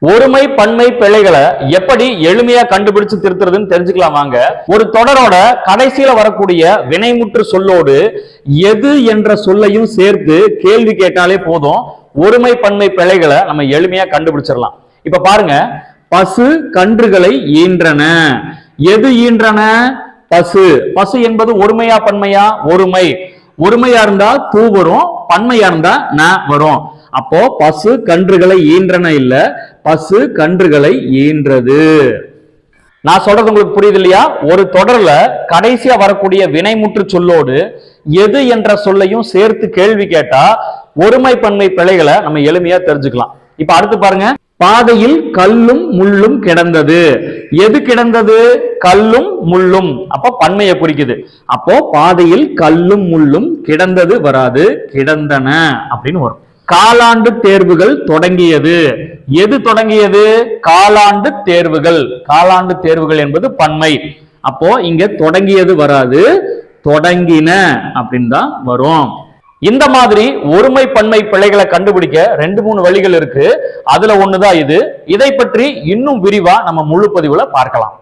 ஒருமை பன்மை பிழைகளை எப்படி எளிமையா கண்டுபிடிச்சு திருத்துறதுன்னு தெரிஞ்சுக்கலாம் வாங்க. ஒரு தொடரோட கடைசியில வரக்கூடிய வினைமுற்று சொல்லோடு எது என்ற சொல்லையும் சேர்த்து கேள்வி கேட்டாலே போதும். ஒருமை பன்மை பிழைகளை நம்ம எளிமையா கண்டுபிடிச்சிடலாம். இப்ப பாருங்க. பசு கன்றுகளை ஈன்றன. எது ஈன்றன? பசு. பசு என்பது ஒருமையா பன்மையா? ஒருமை. ஒருமையா இருந்தா தூ வரும் பன்மையா இருந்தா ந வரும். அப்போ பசு கன்றுகளை ஈன்றன இல்ல பசு கன்றுகளை ஈன்றது. நான் சொல்றது உங்களுக்கு புரியுது இல்லையா ஒரு தொடர்ல கடைசியா வரக்கூடிய வினைமுற்று சொல்லோடு எது என்ற சொல்லையும் சேர்த்து கேள்வி கேட்டா ஒருமை பன்மை பிழைகளை நம்ம எளிமையா தெரிஞ்சுக்கலாம். இப்ப அடுத்து பாருங்க. பாதையில் கல்லும் முள்ளும் கிடந்தது. எது கிடந்தது? கல்லும் முள்ளும். அப்ப பன்மையை குறிக்குது. அப்போ பாதையில் கல்லும் முள்ளும் கிடந்தது வராது கிடந்தன அப்படின்னு வரும். காலாண்டு தேர்வுகள் தொடங்கியது. எது தொடங்கியது? காலாண்டு தேர்வுகள். காலாண்டு தேர்வுகள் என்பது பன்மை. அப்போ இங்க தொடங்கியது வராது. தொடங்கின அப்படின்னு தான் வரும். இந்த மாதிரி ஒருமை பன்மை பிழைகளை கண்டுபிடிக்க ரெண்டு மூணு வழிகள் இருக்கு. அதுல ஒண்ணுதான் இது. இதை பற்றி இன்னும் விரிவா நம்ம முழு பதிவுல பார்க்கலாம்.